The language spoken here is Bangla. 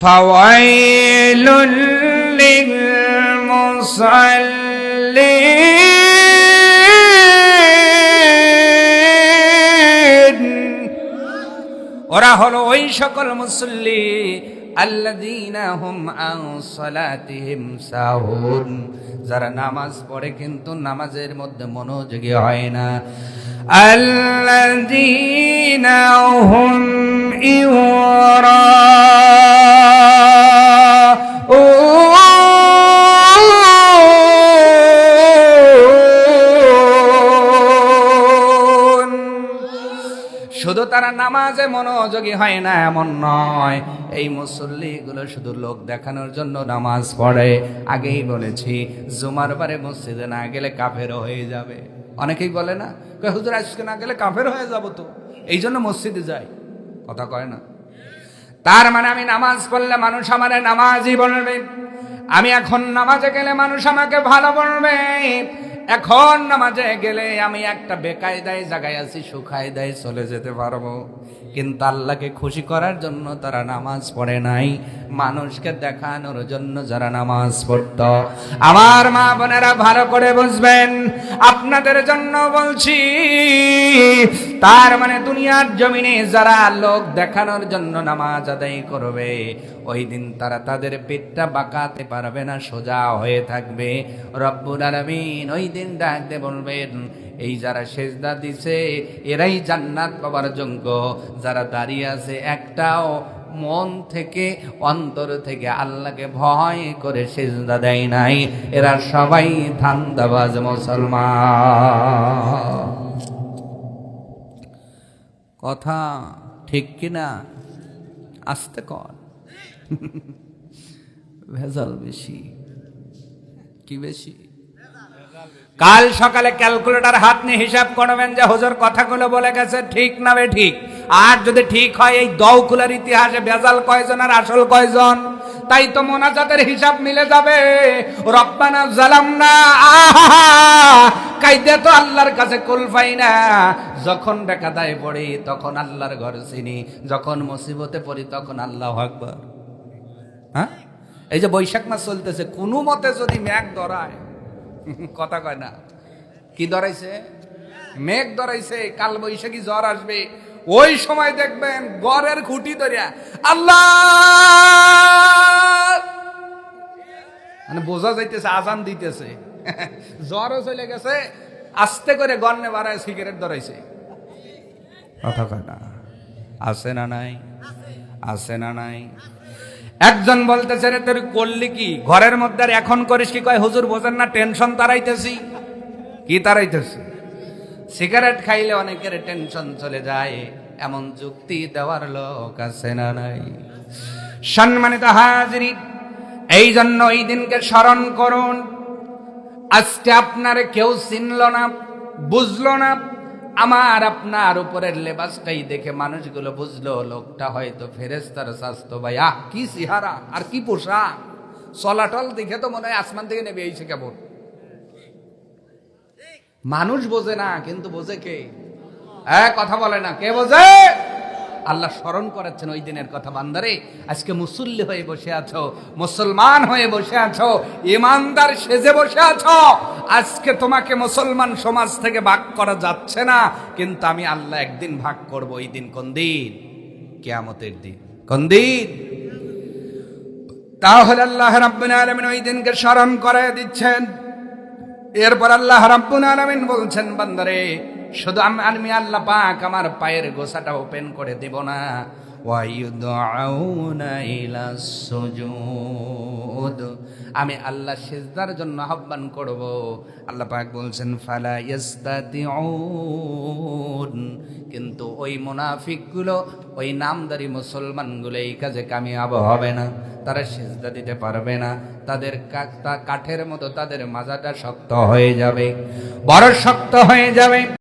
فويل للمصلين ওরা হলো ওই সকল মুসল্লি আল্লাযীনা হুম আন সালাতিহিম সাহুন যারা নামাজ পড়ে কিন্তু নামাজের মধ্যে মনোযোগী হয় না আল্লাযীনা হুম ইউরাউন তারা নামাজে মনোযোগী হয় না, এমন নয়। এই মুসল্লিগুলো শুধু লোক দেখানোর জন্য নামাজ পড়ে। আগেই বলেছি, জুমার বারে মসজিদে না গেলে কাফেরও হয়ে যাবে। অনেকেই বলে না হুজুর, আজকে না গেলে কাফের হয়ে যাব তো? এই জন্য মসজিদে যাই। কথা কয় না। তার মানে আমি নামাজ পড়লে মানুষ আমার নামাজই বলবে। আমি এখন নামাজে গেলে মানুষ আমাকে ভালো বলবে। এখন নামাজে গেলে আমি একটা বেকায়দায় জায়গায় আছি, সুখায়দায় চলে যেতে পারব। কিন্তু আল্লাহকে খুশি করার জন্য তারা নামাজ পড়ে নাই। মানুষকে দেখানোর জন্য যারা নামাজ পড়ত। আমার মা বোনেরা ভালো করে বুঝবেন, আপনাদের জন্য বলছি, তার মানে দুনিয়ার জমিনে যারা লোক দেখানোর জন্য নামাজ আদায় করবে, ওই দিন তারা তাদের পেটটা বাঁকাতে পারবে না, সোজা হয়ে থাকবে। রব্বুল আলামিন ওই দিন ডাকতে বলবেন, এই যারা সেজদা দিছে, এরাই জান্নাত পাবার যোগ্য। যারা দাঁড়িয়ে আছে একটাও মন থেকে, অন্তর থেকে আল্লাহকে ভয় করে সেজদা দেয় নাই। এরা সবাই ধান্দাবাজ মুসলমান। কথা ঠিক কিনা? আসতে কর। ভেজাল বেশি। কি বেশি? কাল সকালে ক্যালকুলেটর হাত নিয়ে হিসাব করবেন যে হুজুর কথাগুলো বলে গেছে, ঠিক না বে ঠিক? আর যদি ঠিক হয়, এই দৌকুলার ইতিহাসে ভেজাল কয়জন আর আসল কয়জন? তাই তো মোনাজাতের হিসাব মিলে যাবে। রব্বানা জালামনা কাইদে তো আল্লাহর কাছে কুলফাই না। যখন বেকা দায় পড়ি, তখন আল্লাহর ঘর চিনি। যখন মুসিবতে পড়ি, তখন আল্লাহ আকবার। হ্যাঁ? এই যে বৈশাখ মাস চলতেছে, কোনো মতে যদি ম্যাগ ধরায়, কথা কয় না। কি ধরাইছে? মেঘ ধরাইছে, কাল বৈশাখী জ্বর আসবে। ওই সময় দেখবেন গড়ের খুঁটি ধরিয়া আল্লাহ! মানে বোঝা যাইতেছে, আজান দিতেছে। জ্বরও চলে গেছে, আস্তে করে গন্নে বাড়ায় সিগারেট ধরাইছে। কথা আছে না নাই? আছে না নাই? একজন বলতেছে, রে, তোর করলি কি? ঘরের মধ্যে এখন করিস কি? কয়, হুজুর, বোঝেন না টেনশন তারাইতেছি। কি তারাইতেছি? সিগারেট খাইলে অনেকের টেনশন চলে যায়। এমন যুক্তি দেওয়ার লোক আছে না নাই? সম্মানিত হাজিরি, এই জন্য এই দিনকে স্মরণ করুন। আজকে আপনার কেউ চিনল না, বুঝলো না, আমার আপনার উপরের লেবাসটাই দেখে মানুষগুলো বুঝলো, লোকটা হয়তো ফেরেস্তার স্বাস্থ্য ভাই। আহ, কি সিহারা আর কি পোশাক? চলাটল দেখে তো মনে হয় আসমান থেকে নেবে এইছে কেমন? মানুষ বোঝে না, কিন্তু বোঝে কে? হ্যাঁ কথা বলে না, কে বোঝে? আল্লাহ স্মরণ করাচ্ছেন ওই দিনের কথা, বান্দারে, আজকে মুসল্লি হয়ে বসে আছো, মুসলমান হয়ে বসে আছো, ইমানদার সেজে বসে আছো। আজকে তোমাকে মুসলমান সমাজ থেকে ভাগ করা যাচ্ছে না, কিন্তু আমি আল্লাহ একদিন ভাগ করব, ওই দিন কোন দিন? কেয়ামতের দিন। কোন দিন? তাহলে আল্লাহ রাব্বুল আলামিন ওই দিনকে স্মরণ করে দিচ্ছেন। এরপর আল্লাহ রাব্বুল আলামিন বলছেন, বান্দারে, শুধু আমি আল্লাহ পাক আমার পায়ের গোসাটা ওপেন করে দেব না। আমি আল্লাহ সিজদার জন্য আহ্বান করব। আল্লাহ পাক বলছেন, ফালা কিন্তু ওই মুনাফিকগুলো, ওই নামদারি মুসলমানগুলো এই কাজে কামিয়াব হবে না। তারা সেজদা দিতে পারবে না। তাদের কাঠের মতো তাদের মাজাটা শক্ত হয়ে যাবে। বড় শক্ত হয়ে যাবে।